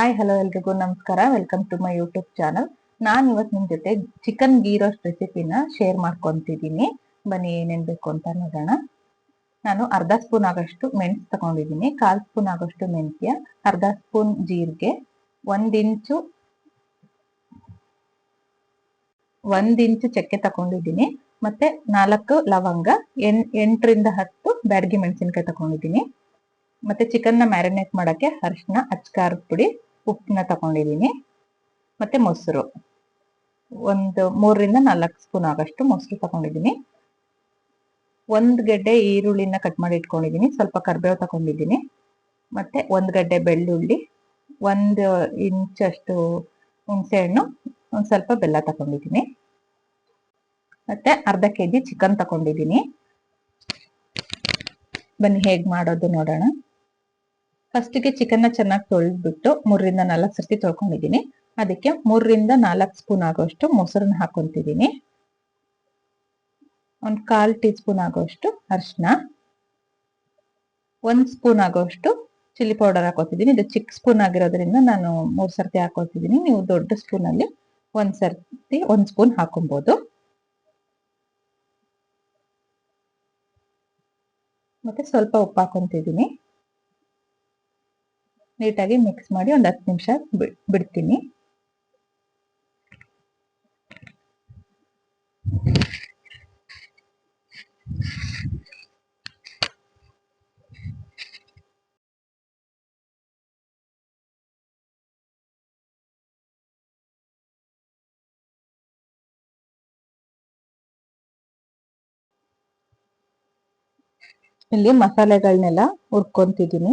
Hi hello ಎಲ್ರಿಗೂ ನಮಸ್ಕಾರ. Welcome to my YouTube channel ನಾನು ಇವತ್ತು ನಿಮ್ ಜೊತೆ ಚಿಕನ್ ಗೀ ರೋಸ್ಟ್ ರೆಸಿಪಿನ ಶೇರ್ ಮಾಡ್ಕೊಂತಿದ್ದೀನಿ. ಬನ್ನಿ, ಏನೇನ್ ಬೇಕು ಅಂತ ನೋಡೋಣ. ನಾನು ಅರ್ಧ ಸ್ಪೂನ್ ಆಗೋಷ್ಟು ಮೆಣಸು ತಗೊಂಡಿದ್ದೀನಿ. ಕಾಲ್ ಸ್ಪೂನ್ ಆಗೋಷ್ಟು ಮೆಂತ್ಯ, ಅರ್ಧ ಸ್ಪೂನ್ ಜೀರಿಗೆ ಒಂದಿಂಚು ಇಂಚು ಇಂಚು ಚಕ್ಕೆ ತಗೊಂಡಿದ್ದೀನಿ. ಮತ್ತೆ ನಾಲ್ಕು ಲವಂಗ ಎಣ್ ಎಂಟರಿಂದ ಹತ್ತು ಬ್ಯಾಡಗಿ ಮೆಣಸಿನ್ಕಾಯಿ ತಗೊಂಡಿದ್ದೀನಿ. ಮತ್ತೆ ಚಿಕನ್ನ ಮ್ಯಾರಿನೇಟ್ ಮಾಡಕ್ಕೆ ಅರಿಶಿನ ಅಚ್ಕಾರದ ಪುಡಿ ಉಪ್ಪನ್ನ ತಗೊಂಡಿದ್ದೀನಿ ಮತ್ತೆ ಮೊಸರು. ಒಂದು ಮೂರರಿಂದ ನಾಲ್ಕು ಸ್ಪೂನ್ ಆಗಷ್ಟು ಮೊಸರು ತಗೊಂಡಿದ್ದೀನಿ ಒಂದು ಗಡ್ಡೆ ಈರುಳ್ಳಿನ ಕಟ್ ಮಾಡಿ ಇಟ್ಕೊಂಡಿದ್ದೀನಿ ಸ್ವಲ್ಪ ಕರ್ಬೇವು ತಗೊಂಡಿದ್ದೀನಿ ಮತ್ತೆ ಒಂದ್ ಗಡ್ಡೆ ಬೆಳ್ಳುಳ್ಳಿ, ಒಂದು ಇಂಚಷ್ಟು ಹುಣಸೆ ಹಣ್ಣು, ಒಂದ್ ಸ್ವಲ್ಪ ಬೆಲ್ಲ ತಗೊಂಡಿದ್ದೀನಿ ಮತ್ತೆ ಅರ್ಧ ಕೆಜಿ ಚಿಕನ್ ತಗೊಂಡಿದ್ದೀನಿ ಬನ್ನಿ ಹೇಗ್ ಮಾಡೋದು ನೋಡೋಣ. ಫಸ್ಟಿಗೆ ಚಿಕನ್ನ ಚೆನ್ನಾಗಿ ತೊಳೆದ್ಬಿಟ್ಟು ಮೂರರಿಂದ ನಾಲ್ಕು ಸರ್ತಿ ತೊಳ್ಕೊಂಡಿದ್ದೀನಿ. ಅದಕ್ಕೆ ಮೂರರಿಂದ ನಾಲ್ಕು ಸ್ಪೂನ್ ಆಗೋಷ್ಟು ಮೊಸರನ್ನ ಹಾಕೊಂತಿದ್ದೀನಿ ಒಂದು ಕಾಲ್ ಟೀ ಸ್ಪೂನ್ ಆಗೋಷ್ಟು ಅರಿಶಿನ. ಒಂದ್ ಸ್ಪೂನ್ ಆಗೋಷ್ಟು ಚಿಲ್ಲಿ ಪೌಡರ್ ಹಾಕೋತಿದ್ದೀನಿ ಇದು ಚಿಕ್ಕ ಸ್ಪೂನ್ ಆಗಿರೋದ್ರಿಂದ ನಾನು ಮೂರು ಸರ್ತಿ ಹಾಕೋತಿದ್ದೀನಿ ನೀವು ದೊಡ್ಡ ಸ್ಪೂನ್ ಅಲ್ಲಿ ಒಂದ್ ಸರ್ತಿ ಒಂದು ಸ್ಪೂನ್ ಹಾಕೊಬಹುದು ಮತ್ತೆ ಸ್ವಲ್ಪ ಉಪ್ಪು ಹಾಕೊಂತಿದ್ದೀನಿ ನೀಟಾಗಿ ಮಿಕ್ಸ್ ಮಾಡಿ ಒಂದು ಹತ್ತು ನಿಮಿಷ ಬಿಡ್ತೀನಿ. ಇಲ್ಲಿ ಮಸಾಲೆಗಳನ್ನೆಲ್ಲ ಹುರ್ಕೊಂತಿದ್ದೀನಿ.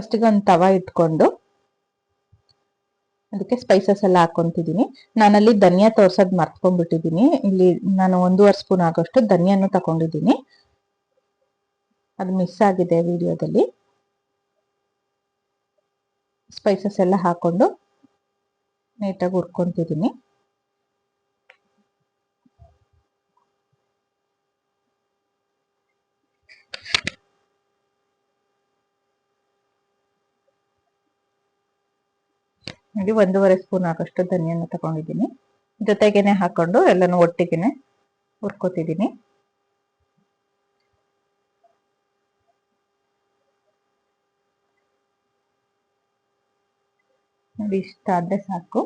ಫಸ್ಟಿಗೆ ಒಂದು ತವ ಇಟ್ಕೊಂಡು ಅದಕ್ಕೆ ಸ್ಪೈಸಸ್ ಎಲ್ಲ ಹಾಕೊಂತಿದ್ದೀನಿ ನಾನಲ್ಲಿ ಧನಿಯಾ ತೋರ್ಸೋದು ಮರ್ತ್ಕೊಂಡ್ಬಿಟ್ಟಿದ್ದೀನಿ ಇಲ್ಲಿ ನಾನು ಒಂದೂವರೆ ಸ್ಪೂನ್ ಆಗೋಷ್ಟು ಧನಿಯನ್ನು ತಗೊಂಡಿದ್ದೀನಿ ಅದು ಮಿಸ್ ಆಗಿದೆ ವಿಡಿಯೋದಲ್ಲಿ. ಸ್ಪೈಸಸ್ ಎಲ್ಲ ಹಾಕೊಂಡು ನೀಟಾಗಿ ಹುರ್ಕೊಂತಿದ್ದೀನಿ ನೋಡಿ, ಒಂದೂವರೆ ಸ್ಪೂನ್ ಆಗೋಷ್ಟು ಧನಿಯನ್ನು ತಗೊಂಡಿದ್ದೀನಿ. ಜೊತೆಗೇನೆ ಹಾಕೊಂಡು ಎಲ್ಲನೂ ಒಟ್ಟಿಗೆನೆ ಹುರ್ಕೋತಿದ್ದೀನಿ. ನೋಡಿ ಇಷ್ಟ ಆದ್ರೆ ಸಾಕು.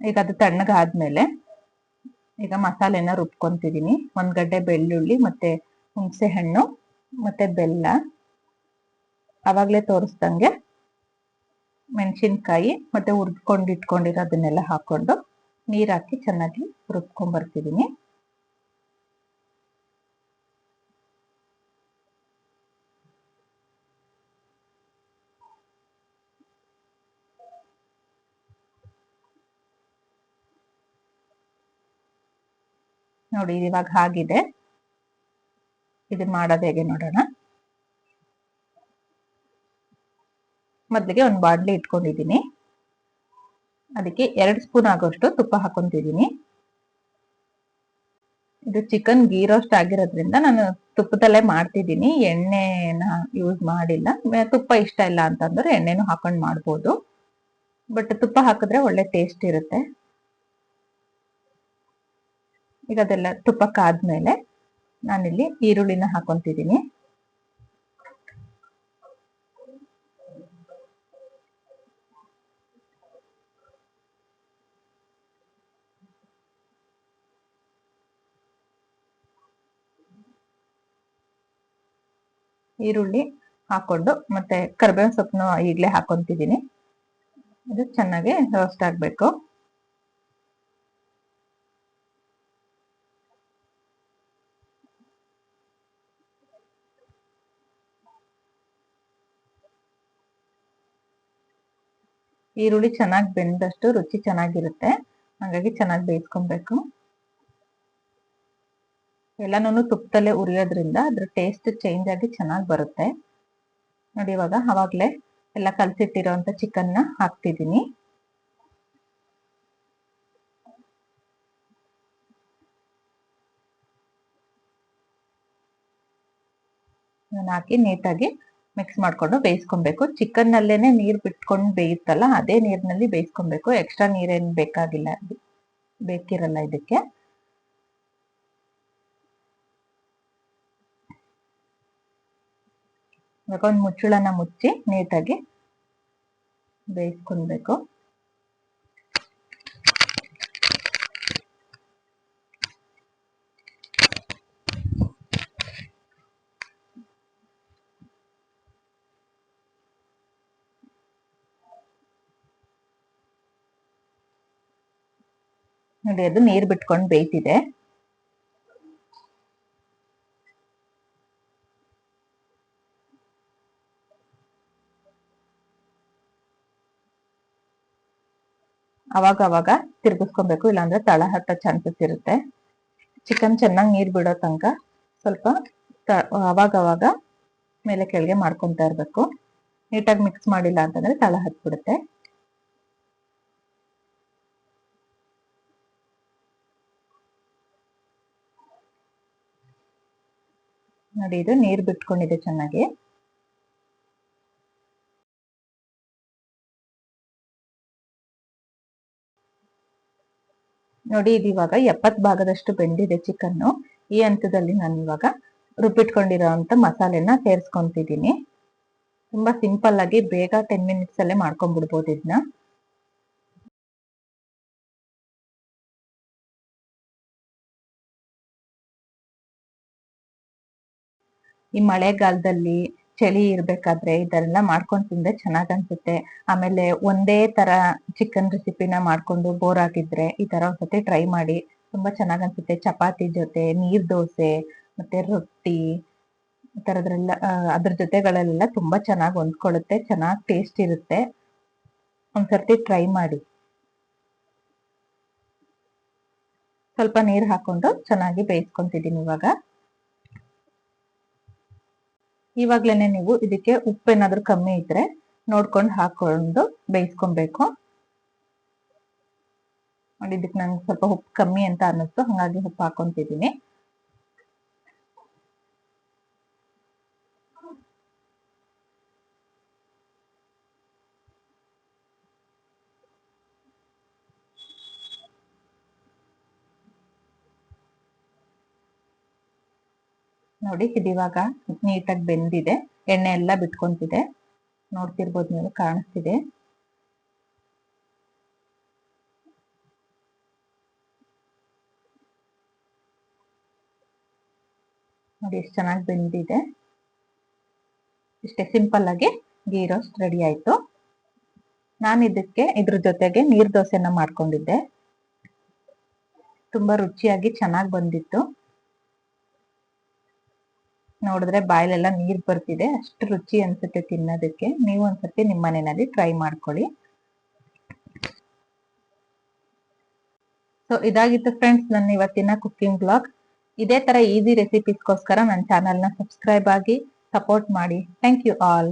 ಈಗ ಅದು ತಣ್ಣಗಾದ್ಮೇಲೆ ಈಗ ಮಸಾಲೆನ ರುಬ್ಕೊಂತಿದ್ದೀನಿ. ಒಂದ್ ಗಡ್ಡೆ ಬೆಳ್ಳುಳ್ಳಿ ಮತ್ತೆ ಹುಣಸೆ ಹಣ್ಣು, ಮತ್ತೆ ಬೆಲ್ಲ. ಅವಾಗ್ಲೇ ತೋರಿಸ್ದಂಗೆ ಮೆಣಸಿನ್ಕಾಯಿ, ಮತ್ತೆ ಹುರ್ಕೊಂಡು ಇಟ್ಕೊಂಡಿರೋದನ್ನೆಲ್ಲ ಹಾಕೊಂಡು ನೀರ್ ಹಾಕಿ ಚೆನ್ನಾಗಿ ರುಬ್ಕೊಂಡ್ ಬರ್ತಿದೀನಿ. ನೋಡಿ, ಇವಾಗ ಆಗಿದೆ ಇದನ್ನ ಮಾಡೋದು ಹೇಗೆ ನೋಡೋಣ. ಮೊದಲಿಗೆ ಒಂದು ಬಾಡ್ಲಿ ಇಟ್ಕೊಂಡಿದ್ದೀನಿ. ಅದಕ್ಕೆ ಎರಡು ಸ್ಪೂನ್ ಆಗೋಷ್ಟು ತುಪ್ಪ ಹಾಕೊಂತಿದ್ದೀನಿ ಇದು ಚಿಕನ್ ಗೀ ರೋಸ್ಟ್ ಆಗಿರೋದ್ರಿಂದ ನಾನು ತುಪ್ಪದಲ್ಲೇ ಮಾಡ್ತಿದ್ದೀನಿ. ಎಣ್ಣೆನ ಯೂಸ್ ಮಾಡಿಲ್ಲ. ತುಪ್ಪ ಇಷ್ಟ ಇಲ್ಲ ಅಂತಂದ್ರೆ ಎಣ್ಣೆನು ಹಾಕೊಂಡು ಮಾಡ್ಬೋದು. ಬಟ್ ತುಪ್ಪ ಹಾಕಿದ್ರೆ ಒಳ್ಳೆ ಟೇಸ್ಟ್ ಇರುತ್ತೆ. ಈಗ ಅದೆಲ್ಲ ತುಪ್ಪಕ್ಕಾದ್ಮೇಲೆ ನಾನಿಲ್ಲಿ ಈರುಳ್ಳಿನ ಹಾಕೊಂತಿದ್ದೀನಿ. ಈರುಳ್ಳಿ ಹಾಕೊಂಡು ಮತ್ತೆ ಕರ್ಬೇವಿನ ಸೊಪ್ಪನ್ನು ಈಗಲೇ ಹಾಕೊಂತಿದ್ದೀನಿ. ಇದು ಚೆನ್ನಾಗಿ ರೋಸ್ಟ್ ಆಗಬೇಕು. ಈರುಳ್ಳಿ ಚೆನ್ನಾಗಿ ಬೆಂದಷ್ಟು ರುಚಿ ಚೆನ್ನಾಗಿರುತ್ತೆ. ಹಾಗಾಗಿ ಚೆನ್ನಾಗಿ ಬೇಯಿಸ್ಕೊಬೇಕು. ಎಲ್ಲನೂ ತುಪ್ಪದಲ್ಲೇ ಉರಿಯೋದ್ರಿಂದ ಅದ್ರ ಟೇಸ್ಟ್ ಚೇಂಜ್ ಆಗಿ ಚೆನ್ನಾಗಿ ಬರುತ್ತೆ. ನೋಡಿ ಇವಾಗ ಅವಾಗ್ಲೇ ಎಲ್ಲ ಚಿಕನ್ ಚಿಕನ್ನ ಹಾಕ್ತಿದ್ದೀನಿ. ನಾನು ಹಾಕಿ ನೀಟಾಗಿ ಮಿಕ್ಸ್ ಮಾಡ್ಕೊಂಡು ಬೇಯಿಸ್ಕೊಬೇಕು. ಚಿಕನ್ ನೀರು ಬಿಟ್ಕೊಂಡು ಬೇಯುತ್ತಲ್ಲ, ಅದೇ ನೀರಿನಲ್ಲಿ ಬೇಯಿಸ್ಕೊಬೇಕು. ಎಕ್ಸ್ಟ್ರಾ ನೀರೇನು ಬೇಕಾಗಿಲ್ಲ, ಬೇಕಿರಲ್ಲ ಇದಕ್ಕೆ ಇವಾಗ ಒಂದು ಮುಚ್ಚಳನ ಮುಚ್ಚಿ ನೀಟಾಗಿ ಬೇಯಿಸ್ಕೊಳ್ಬೇಕು ನೋಡಿ, ಅದು ನೀರ್ ಬಿಟ್ಕೊಂಡು ಬೇಯ್ತಿದೆ. ಅವಾಗ ಅವಾಗ ತಿರ್ಗಿಸ್ಕೊಬೇಕು, ಇಲ್ಲಾಂದ್ರೆ ತಳ ಹತ್ತ ಚಾನ್ಸಸ್ ಇರುತ್ತೆ. ಚಿಕನ್ ಚೆನ್ನಾಗಿ ನೀರು ಬಿಡೋ ತನಕ ಸ್ವಲ್ಪ ಅವಾಗ ಅವಾಗ ಮೇಲೆ ಕೆಳಗೆ ಮಾಡ್ಕೊತಾ ಇರಬೇಕು. ನೀಟಾಗಿ ಮಿಕ್ಸ್ ಮಾಡಿಲ್ಲ ಅಂತಂದ್ರೆ ತಳ ಹತ್ಬಿಡುತ್ತೆ. ನೋಡಿ ಇದು ನೀರ್ ಬಿಟ್ಕೊಂಡಿದೆ ಚೆನ್ನಾಗಿ. ನೋಡಿ ಇದು ಇವಾಗ ಎಪ್ಪತ್ ಭಾಗದಷ್ಟು ಬೆಂದಿದೆ ಚಿಕನ್ನು. ಈ ಹಂತದಲ್ಲಿ ನಾನು ಇವಾಗ ರುಬ್ಬಿಟ್ಕೊಂಡಿರೋ ಅಂತ ಮಸಾಲೆನ ಸೇರಿಸ್ಕೊಂತಿದ್ದೀನಿ. ತುಂಬಾ ಸಿಂಪಲ್ ಆಗಿ ಬೇಗ ಟೆನ್ ಮಿನಿಟ್ಸ್ ಅಲ್ಲೇ ಮಾಡ್ಕೊಂಡ್ಬಿಡ್ಬೋದು ಇದನ್ನ. ಈ ಮಳೆಗಾಲದಲ್ಲಿ ಚಳಿ ಇರ್ಬೇಕಾದ್ರೆ ಇದೆಲ್ಲ ಮಾಡ್ಕೊಂಡು ತಿಂದ್ರೆ ಚೆನ್ನಾಗ್ ಅನ್ಸುತ್ತೆ ಆಮೇಲೆ ಒಂದೇ ತರ ಚಿಕನ್ ರೆಸಿಪಿನ ಮಾಡ್ಕೊಂಡು ಬೋರ್ ಆಗಿದ್ರೆ ಈ ತರ ಒಂದ್ಸತಿ ಟ್ರೈ ಮಾಡಿ ತುಂಬಾ ಚೆನ್ನಾಗ್ ಅನ್ಸುತ್ತೆ ಚಪಾತಿ ಜೊತೆ, ನೀರ್ ದೋಸೆ, ಮತ್ತೆ ರೊಟ್ಟಿ, ಈ ತರದ್ರೆಲ್ಲ ಅದ್ರ ಜೊತೆಗಳಲ್ಲೆಲ್ಲ ತುಂಬಾ ಚೆನ್ನಾಗ್ ಹೊಂದ್ಕೊಳ್ಳುತ್ತೆ. ಚೆನ್ನಾಗ್ ಟೇಸ್ಟ್ ಇರುತ್ತೆ. ಒಂದ್ಸರ್ತಿ ಟ್ರೈ ಮಾಡಿ. ಸ್ವಲ್ಪ ನೀರ್ ಹಾಕೊಂಡು ಚೆನ್ನಾಗಿ ಬೇಯಿಸ್ಕೊಂತಿದೀನಿ ಇವಾಗ. ಇವಾಗ್ಲೇನೆ ನೀವು ಇದಕ್ಕೆ ಉಪ್ಪೇನಾದ್ರೂ ಕಮ್ಮಿ ಇದ್ರೆ ನೋಡ್ಕೊಂಡು ಹಾಕೊಂಡು ಬೇಯಿಸ್ಕೊಬೇಕು. ನೋಡಿ, ಇದಕ್ಕೆ ನಂಗೆ ಸ್ವಲ್ಪ ಉಪ್ಪು ಕಮ್ಮಿ ಅಂತ ಅನ್ನಿಸ್ತು, ಹಾಗಾಗಿ ಉಪ್ಪು ಹಾಕೊಂತಿದ್ದೀನಿ ನೋಡಿ ಇದಿವಾಗ ನೀಟಾಗಿ ಬೆಂದಿದೆ. ಎಣ್ಣೆ ಎಲ್ಲ ಬಿಟ್ಕೊಂತಿದೆ. ನೋಡ್ತಿರ್ಬೋದು ನೀವು, ಕಾಣಿಸ್ತಿದೆ. ನೋಡಿ ಎಷ್ಟು ಚೆನ್ನಾಗಿ ಬೆಂದಿದೆ. ಇಷ್ಟೇ ಸಿಂಪಲ್ ಆಗಿ ಗೀ ರೋಸ್ಟ್ ರೆಡಿ ಆಯ್ತು. ನಾನು ಇದಕ್ಕೆ ಇದ್ರ ಜೊತೆಗೆ ನೀರ್ ದೋಸೆನ ಮಾಡ್ಕೊಂಡಿದ್ದೆ. ತುಂಬಾ ರುಚಿಯಾಗಿ ಚೆನ್ನಾಗಿ ಬಂದಿತ್ತು. ನೋಡಿದ್ರೆ ಬಾಯಲೆಲ್ಲ ನೀರ್ ಬರ್ತಿದೆ. ಅಷ್ಟು ರುಚಿ ಅನ್ಸುತ್ತೆ ತಿನ್ನೋದಕ್ಕೆ. ನೀವು ಒಂದ್ಸತಿ ನಿಮ್ಮ ಮನೆಯಲ್ಲಿ ಟ್ರೈ ಮಾಡ್ಕೊಳ್ಳಿ. ಸೊ ಇದಾಗಿತ್ತು ಫ್ರೆಂಡ್ಸ್ ನನ್ನ ಇವತ್ತಿನ ಕುಕ್ಕಿಂಗ್ ಬ್ಲಾಗ್ ಇದೇ ತರ ಈಸಿ ರೆಸಿಪೀಸ್ಗೋಸ್ಕರ ನನ್ನ ಚಾನಲ್ನ ಸಬ್ಸ್ಕ್ರೈಬ್ ಆಗಿ ಸಪೋರ್ಟ್ ಮಾಡಿ. Thank you all